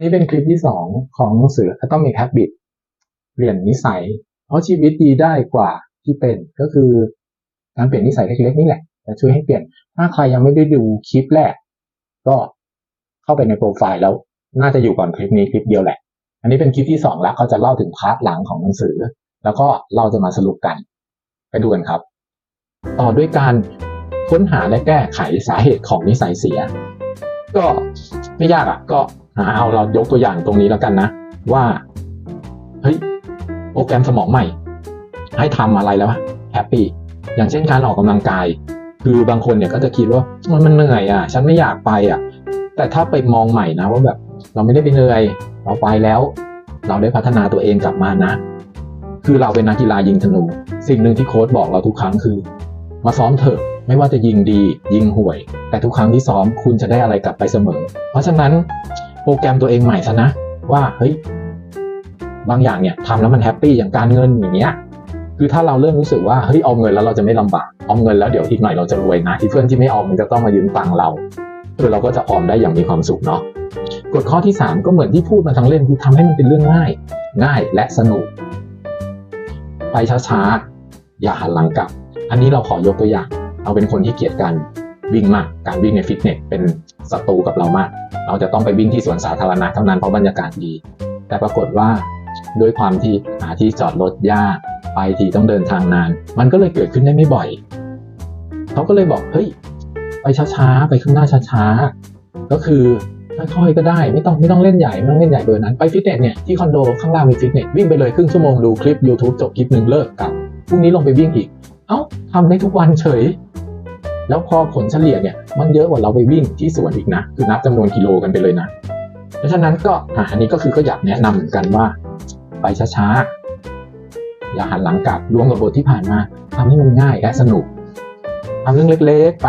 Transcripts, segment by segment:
นี่เป็นคลิปที่สองของหนังสือ Atomic Habit เปลี่ยนนิสัย เพราะชีวิตดีได้กว่าที่เป็นก็คือการเปลี่ยนนิสัยเล็กๆนี่แหละจะช่วยให้เปลี่ยน ถ้าใครยังไม่ได้ดูคลิปแรก ก็เข้าไปในโปรไฟล์แล้ว น่าจะอยู่ก่อนคลิปนี้คลิปเดียวแหละ อันนี้เป็นคลิปที่สองแล้วเขาจะเล่าถึงพาร์ทหลังของหนังสือ แล้วก็เราจะมาสรุปกัน ไปดูกันครับ ต่อด้วยการค้นหาและแก้ไขสาเหตุของนิสัยเสีย ก็ไม่ยากอะ ก็ เอาเรายกตัวอย่างตรงนี้แล้วกันนะ ว่าเฮ้ยโปรแกรมสมองใหม่ ให้ทำอะไรแล้วแฮปปี้อย่างเช่นการออกกำลังกาย คือบางคนเนี่ยก็จะคิดว่ามันมันเหนื่อยอะ ฉันไม่อยากไปอะ แต่ถ้าไปมองใหม่นะว่าแบบ เราไม่ได้ไปเหนื่อยเราไปแล้ว เราได้พัฒนาตัวเองกลับมานะ คือเราเป็นนักกีฬายิงธนูสิ่งหนึ่งที่โค้ชบอกเราทุกครั้งคือ มาซ้อมเถอะไม่ว่าจะยิงดี ยิงห่วย แต่ทุกครั้งที่ซ้อมคุณจะได้อะไรกลับไปเสมอ เพราะฉะนั้น รแกรมตัวเองใหม่ซะนะ ว่าเฮ้ยบางอย่างเนี่ยทำแล้วมันแฮปปี้อย่างการเงินอย่างเงี้ยคือถ้าเราเริ่มรู้สึกว่าเฮ้ยออมเงินแล้วเราจะไม่ลำบากออมเงินแล้วเดี๋ยวอีกหน่อยเราจะรวยนะที่เพื่อนที่ไม่ออมมันจะต้องมายืมตังค์เราเออเราก็จะออมได้อย่างมีความสุขเนาะกฎข้อที่สามก็เหมือนที่พูดมาทั้งเล่มคือทำให้มันเป็นเรื่องง่าย ง่ายและสนุก ไปช้าๆอย่าหันหลังกลับ อันนี้เราขอยกตัวอย่าง เราเป็นคนที่เกลียดการวิ่งมาก การวิ่งในฟิตเนสเป็นศัตรูกับเรามาก เราจะต้องไปวิ่งที่สวนสาธารณะเท่านั้นเพราะบรรยากาศดี แต่ปรากฏว่าด้วยความที่หาที่จอดรถยากไปทีต้องเดินทางนาน มันก็เลยเกิดขึ้นได้ไม่บ่อยเขาก็เลยบอกเฮ้ยไปช้าๆไปข้างหน้าช้าๆก็คือค่อยๆก็ได้ไม่ต้องไม่ต้องเล่นใหญ่ไม่ต้องเล่นใหญ่เบอร์นั้นไปฟิตเนสเนี่ยที่คอนโดข้างล่างมีฟิตเนสวิ่งไปเลยครึ่งชั่วโมงดูคลิป YouTube จบคลิปหนึ่งเลิกกลับพรุ่งนี้ลงไปวิ่งอีก เอ้าทำได้ทุกวันเฉย แล้วพอผลเฉลี่ยเนี่ยมันเยอะกว่าเราไปวิ่งที่สวนอีกนะ คือนับจำนวนกิโลกันไปเลยนะ เพราะฉะนั้นก็อันนี้ก็คือก็อยากแนะนำเหมือนกันว่า ไปช้าๆ อย่าหันหลังกลับรวมกับบทที่ผ่านมาทำให้มันง่ายและสนุกทำเรื่องเล็กๆไป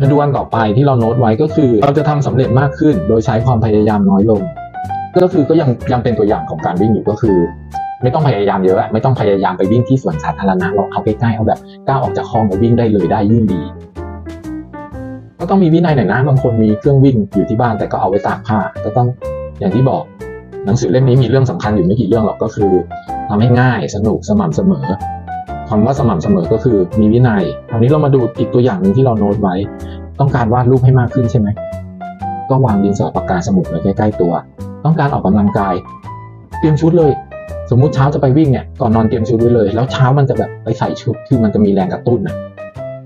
มาดูอันต่อไปที่เราโน้ตไว้ก็คือ เราจะทำสำเร็จมากขึ้น โดยใช้ความพยายามน้อยลง ก็คือก็ยังยังเป็นตัวอย่างของการวิ่งอยู่ก็คือ ไม่ต้องพยายามเยอะไม่ต้องพยายามไปวิ่งที่สวนสาธารณะเราเอาใกล้ๆเอาแบบก้าวออกจากห้องมาวิ่งได้เลยได้ยิ่งดีก็ต้องมีวินัยหน่อยนะบางคนมีเครื่องวิ่งอยู่ที่บ้านแต่ก็เอาไว้ตากผ้าก็ต้องอย่างที่บอกหนังสือเล่มนี้มีเรื่องสำคัญอยู่ไม่กี่เรื่องหรอกก็คือทำให้ง่ายสนุกสม่ำเสมอคำว่าสม่ำเสมอก็คือมีวินัยคราวนี้เรามาดูอีกตัวอย่างหนึ่งที่เราโน้ตไว้ ต้องการวาดรูปให้มากขึ้นใช่ไหมก็วางดินสอปากกาสมุดไว้ใกล้ๆตัว ต้องการออกกำลังกาย เตรียมชุดเลย สมมุติเช้าจะไปวิ่งเนี่ยก่อนนอนเตรียมชุดไว้เลย แล้วเช้ามันจะแบบไปใส่ชุดคือมันจะมีแรงกระตุ้นนะ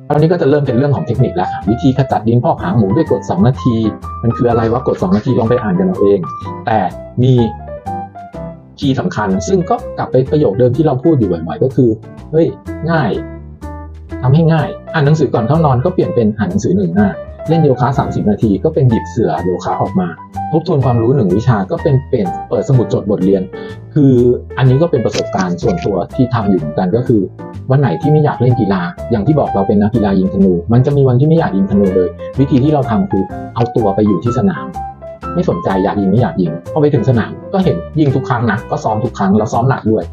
ตอนนี้ก็จะเริ่มเป็นเรื่องของเทคนิคแล้วค่ะวิธีขจัดดินพอกหางหมูด้วยกด 2 นาที มันคืออะไรวะกด 2 นาทีลองไปอ่านกันเอาเอง แต่มีคีย์สำคัญ ซึ่งก็กลับไปประโยคเดิมที่เราพูดอยู่บ่อยๆก็คือเฮ้ยง่ายทำให้ง่าย อ่านหนังสือก่อนเข้านอนก็เปลี่ยนเป็นอ่านหนังสือหนึ่งหน้าเล่นโยคะ 30 นาทีก็เป็นหยิบเสือโยคะออกมา ทบทวนความรู้หนึ่งวิชาก็เป็นเป็นเปิดสมุดจดบทเรียน คืออันนี้ก็เป็นประสบการณ์ส่วนตัวที่ทำอยู่เหมือนกันก็คือ วันไหนที่ไม่อยากเล่นกีฬา อย่างที่บอกเราเป็นนักกีฬายิงธนู มันจะมีวันที่ไม่อยากยิงธนูเลย วิธีที่เราทำคือเอาตัวไปอยู่ที่สนาม ไม่สนใจอยากยิงไม่อยากยิงพอไปถึงสนามก็เห็นยิงทุกครั้งนะก็ซ้อมทุกครั้งแล้วซ้อมหนักด้วย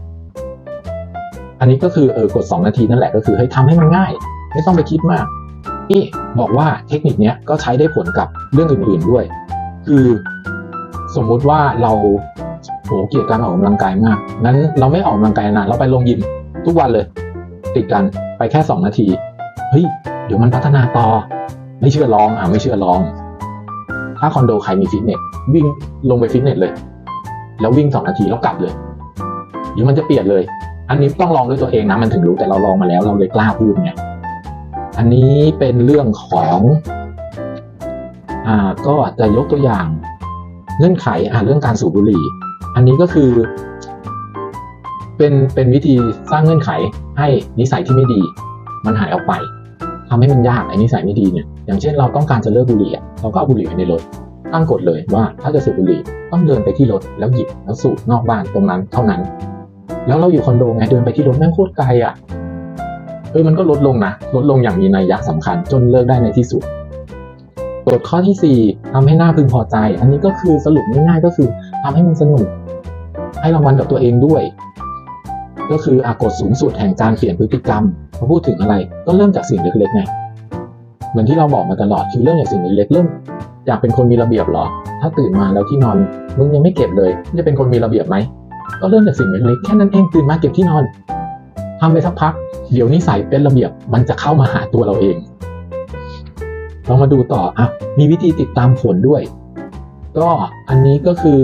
อันนี้ก็คือเออกด 2 นาทีนั่นแหละก็คือให้ทำให้มันง่าย ไม่ต้องไปคิดมากนี่บอกว่าเทคนิคนี้ก็ใช้ได้ผลกับเรื่องอื่นๆด้วย คือสมมุติว่าเราโหเกลียดการออกกำลังกายมากนั้นเราไม่ออกกำลังกายนานเราไปลงยิมทุกวันเลย ติดกันไปแค่2นาทีเฮ้ยเดี๋ยวมันพัฒนาต่อ ไม่เชื่อลองอะไม่เชื่อลอง ถ้าคอนโดใครมีฟิตเนสวิ่งลงไปฟิตเนสเลย แล้ววิ่ง2นาทีแล้วกลับเลย เดี๋ยวมันจะเปลี่ยนเลย อันนี้ต้องลองด้วยตัวเองนะมันถึงรู้แต่เราลองมาแล้วเราเลยกล้าพูดไงอันนี้เป็นเรื่องของ อ่าก็จะยกตัวอย่างเงื่อนไขเรื่องการสูบบุหรี่ อันนี้ก็คือ เป็นเป็นวิธีสร้างเงื่อนไขให้นิสัยที่ไม่ดี มันหายออกไปทำให้มันยากไอ้นิสัยไม่ดีเนี่ยอย่างเช่นเราต้องการจะเลิกบุหรี่เราก็เอาบุหรี่ไว้ในรถตั้งกฎเลยว่าถ้าจะสูบบุหรี่ต้องเดินไปที่รถแล้วหยิบแล้วสูบนอกบ้านตรงนั้นเท่านั้น แล้วเราอยู่คอนโดไงเดินไปที่รถแม่งโคตรไกลอะเออมันก็ลดลงนะลดลงอย่างมีนัยยะสำคัญจนเลิกได้ในที่สุด กฎข้อที่ 4ทำให้หน้าพึงพอใจ อันนี้ก็คือสรุปง่ายๆก็คือทำให้มันสนุก ให้รางวัลกับตัวเองด้วย ก็คืออากฎสูงสุดแห่งการเปลี่ยนพฤติกรรมพอพูดถึงอะไรก็เริ่มจากสิ่งเล็กๆไงเหมือนที่เราบอกมาตลอดคือเรื่องอย่างสิ่งเล็กๆเรื่องอยากเป็นคนมีระเบียบหรอ ถ้าตื่นมาแล้วที่นอนมึงยังไม่เก็บเลยจะเป็นคนมีระเบียบไหมก็เริ่มจากสิ่งเล็กๆแค่นั้นเองตื่นมาเก็บที่นอนทำไปสักพัก เดี๋ยวนิสัยเป็นระเบียบมันจะเข้ามาหาตัวเราเอง เรามาดูต่ออะมีวิธีติดตามผลด้วย ก็อันนี้ก็คือ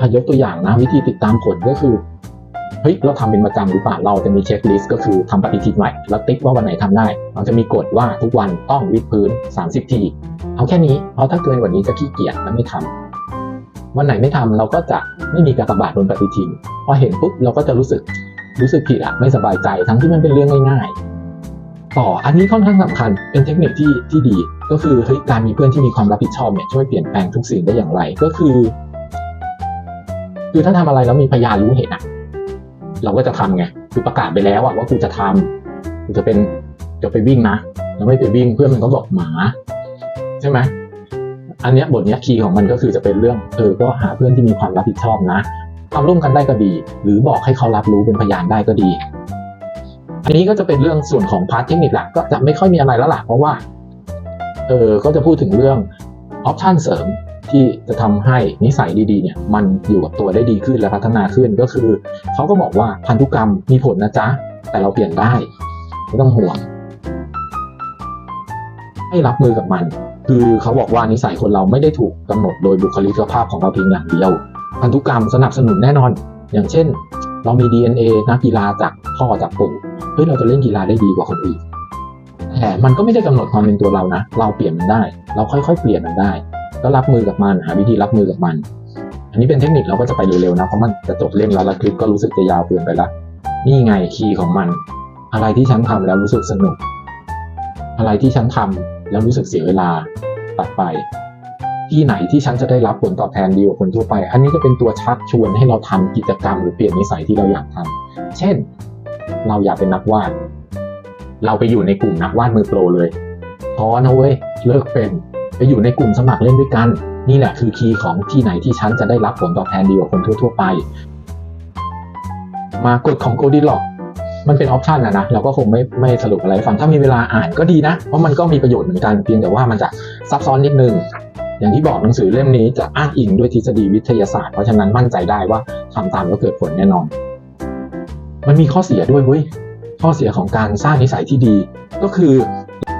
อะยกตัวอย่างนะวิธีติดตามผลก็คือเฮ้ยเราทำเป็นประจำหรือเปล่าเราจะมีเช็คลิสต์ก็คือทำปฏิทินใหม่แล้วติ๊กว่าวันไหนทำได้ เราจะมีกฎว่าทุกวันต้องวิดพื้น 30 ที เอาแค่นี้เพราะถ้าเกินกว่านี้จะขี้เกียจและไม่ทำวันไหนไม่ทำเราก็จะไม่มีการตบาดบนปฏิทิน พอเห็นปุ๊บเราก็จะรู้สึกรู้สึกผิดอะไม่สบายใจทั้งที่มันเป็นเรื่องง่ายๆ ต่ออันนี้ค่อนข้างสำคัญเป็นเทคนิคที่ที่ดี ก็คือเฮ้ยการมีเพื่อนที่มีความรับผิดชอบเนี่ยช่วยเปลี่ยนแปลงทุกสิ่งได้อย่างไรก็คือ คือถ้าทำอะไรแล้วมีพยานรู้เห็นอะเราก็จะทำไงคือประกาศไปแล้วอะว่ากูจะทำกูจะเป็นจะไปวิ่งนะแล้วไม่ไปวิ่งเพื่อนมันก็บอกหมา ใช่ไหมอันนี้บทเนี้คีย์ของมันก็คือจะเป็นเรื่องเออก็หาเพื่อนที่มีความรับผิดชอบนะทำร่วมกันได้ก็ดี หรือบอกให้เขารับรู้เป็นพยานได้ก็ดี อันนี้ก็จะเป็นเรื่องส่วนของพาร์ทเทคนิคหลักก็จะไม่ค่อยมีอะไรแล้วล่ะเพราะว่าเออก็จะพูดถึงเรื่องออปชันเสริมที่จะทำให้นิสัยดีๆเนี่ยมันอยู่กับตัวได้ดีขึ้นและพัฒนาขึ้นก็คือเขาก็บอกว่าพันธุกรรมมีผลนะจ๊ะ แต่เราเปลี่ยนได้ไม่ต้องห่วง ให้รับมือกับมัน คือเขาบอกว่านิสัยคนเราไม่ได้ถูกกำหนดโดยบุคลิกภาพของเราเพียงอย่างเดียว พันธุกรรมสนับสนุนแน่นอน อย่างเช่น เรามี DNA นักกีฬาจากพ่อจากปู่เฮ้ยเราจะเล่นกีฬาได้ดีกว่าคนอื่นแต่มันก็ไม่ได้กำหนดความเป็นตัวเรานะ เราเปลี่ยนมันได้ เราค่อยๆ เปลี่ยนมันได้ก็รับมือกับมันหาวิธีรับมือกับมัน อันนี้เป็นเทคนิคเราก็จะไปเร็วๆนะเพราะมันจะจบเล่มแล้วและคลิปก็รู้สึกจะยาวเกินไปละนี่ไงคีย์ของมัน อะไรที่ฉันทำแล้วรู้สึกสนุก อะไรที่ฉันทำแล้วรู้สึกเสียเวลาตัดไป ที่ไหนที่ฉันจะได้รับผลตอบแทนดีกว่าคนทั่วไป อันนี้จะเป็นตัวชักชวนให้เราทำกิจกรรมหรือเปลี่ยนนิสัยที่เราอยากทำเช่น เราอยากเป็นนักวาด เราไปอยู่ในกลุ่มนักวาดมือโปรเลยท้อนะเว้ย เลิกเป็น ไปอยู่ในกลุ่มสมัครเล่นด้วยกัน นี่แหละคือคีย์ของที่ไหนที่ฉันจะได้รับผลตอบแทนดีกว่าคนทั่วๆไป มากฎของโกดีล็อกมันเป็นออปชันนะนะเราก็คงไม่ไม่สรุปอะไรฟังถ้ามีเวลาอ่านก็ดีนะ เพราะมันก็มีประโยชน์เหมือนกันเพียงแต่ว่ามันจะซับซ้อนนิดนึง อย่างที่บอกหนังสือเล่มนี้จะอ้างอิงด้วยทฤษฎีวิทยาศาสตร์ เพราะฉะนั้นมั่นใจได้ว่าทำตามแล้วเกิดผลแน่นอน มันมีข้อเสียด้วยเว้ย ข้อเสียของการสร้างนิสัยที่ดี ก็คือ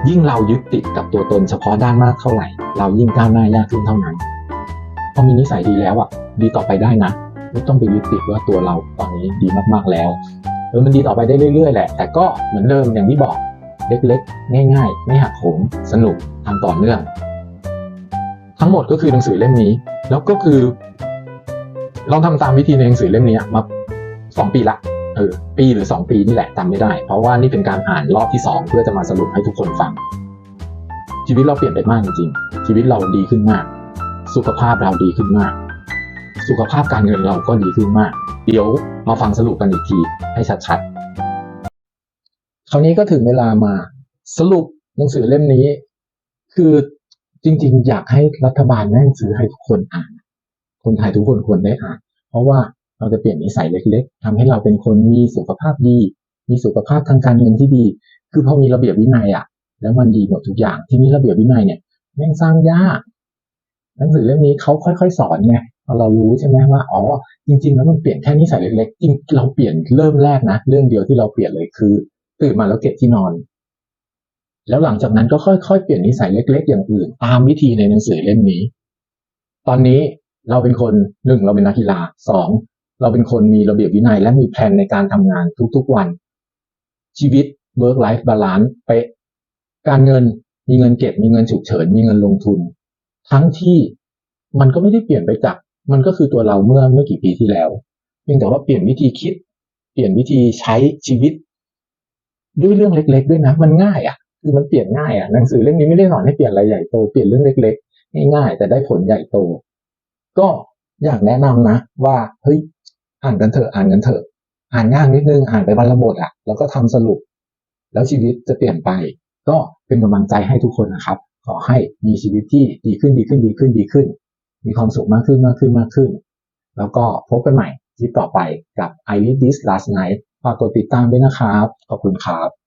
ยิ่งเรายึดติดกับตัวตนเฉพาะด้านมากเท่าไหร่ เรายิ่งก้าวหน้ายากขึ้นเท่านั้น พอมีนิสัยดีแล้วอะ ดีต่อไปได้นะ ไม่ต้องไปยึดติดว่าตัวเราตอนนี้ดีมากๆแล้ว เออ มันดีต่อไปได้เรื่อยๆแหละ แต่ก็เหมือนเดิมอย่างที่บอก เล็กๆ ง่าย ๆ ไม่หักโหม สนุกทำต่อเนื่อง ทั้งหมดก็คือหนังสือเล่มนี้ แล้วก็คือลองทำตามวิธีในหนังสือเล่มนี้มาสองปีละเออปีหรือสองปีนี่แหละจำไม่ได้ เพราะว่านี่เป็นการอ่านรอบที่สองเพื่อจะมาสรุปให้ทุกคนฟัง ชีวิตเราเปลี่ยนไปมากจริงๆ ชีวิตเราดีขึ้นมาก สุขภาพเราดีขึ้นมาก สุขภาพการเงินเราก็ดีขึ้นมาก เดี๋ยวมาฟังสรุปกันอีกทีให้ชัดๆ คราวนี้ก็ถึงเวลามาสรุปหนังสือเล่มนี้ คือ จริง ๆ อยากให้รัฐบาลแม่งซื้อให้ทุกคนอ่าน คนไทยทุกคนควรได้อ่าน เพราะว่าเราจะเปลี่ยนนิสัยเล็ก ๆทำให้เราเป็นคนมีสุขภาพดี มีสุขภาพทางการเงินที่ดี คือพอมีระเบียบวินัยอะ แล้วมันดีหมดทุกอย่าง ที่มีระเบียบวินัยเนี่ยแม่งสร้างยาก หนังสือเล่มนี้เขาค่อย ๆ สอนไงพอเรารู้ใช่ไหมว่าอ๋อจริง ๆ แล้วมันเปลี่ยนแค่นิสัยเล็กๆจริงเราเปลี่ยนเริ่มแรกนะ เรื่องเดียวที่เราเปลี่ยนเลยคือ ตื่นมาแล้วเก็บที่นอน แล้วหลังจากนั้นก็ค่อยๆ เปลี่ยนนิสัยเล็ก ๆ อย่างอื่น ตามวิธีในหนังสือเล่มนี้ ตอนนี้เราเป็นคนหนึ่งเราเป็นนักกีฬาสองเราเป็นคนมีระเบียบวินัยและมีแผนในการทำงานทุกๆวัน ชีวิต work life balance เป๊ะการเงินมีเงินเก็บ มีเงินฉุกเฉิน มีเงินลงทุน ทั้งที่มันก็ไม่ได้เปลี่ยนไปจาก มันก็คือตัวเราเมื่อไม่กี่ปีที่แล้ว เพียงแต่ว่าเปลี่ยนวิธีคิด เปลี่ยนวิธีใช้ชีวิต ด้วยเรื่องเล็ก ๆ ด้วยนะ มันง่ายอะ คือมันเปลี่ยนง่ายอะหนังสือเล่มนี้ไม่ได้สอนให้เปลี่ยนอะไรใหญ่โตเปลี่ยนเรื่องเล็กๆง่ายๆแต่ได้ผลใหญ่โต ก็อยากแนะนำนะ ว่าเฮ้ยอ่านกันเถอะอ่านกันเถอะ อ่านยากนิดนึงอ่านไปวันละบทอะ แล้วก็ทำสรุป แล้วชีวิตจะเปลี่ยนไป ก็เป็นกำลังใจให้ทุกคนนะครับ ขอให้มีชีวิตที่ดีขึ้นดีขึ้นดีขึ้นดีขึ้น มีความสุขมากขึ้นมากขึ้นมากขึ้น แล้วก็พบกันใหม่คลิปต่อไปกับ I Read This Last Night ฝากกดติดตามด้วยนะครับ ขอบคุณครับ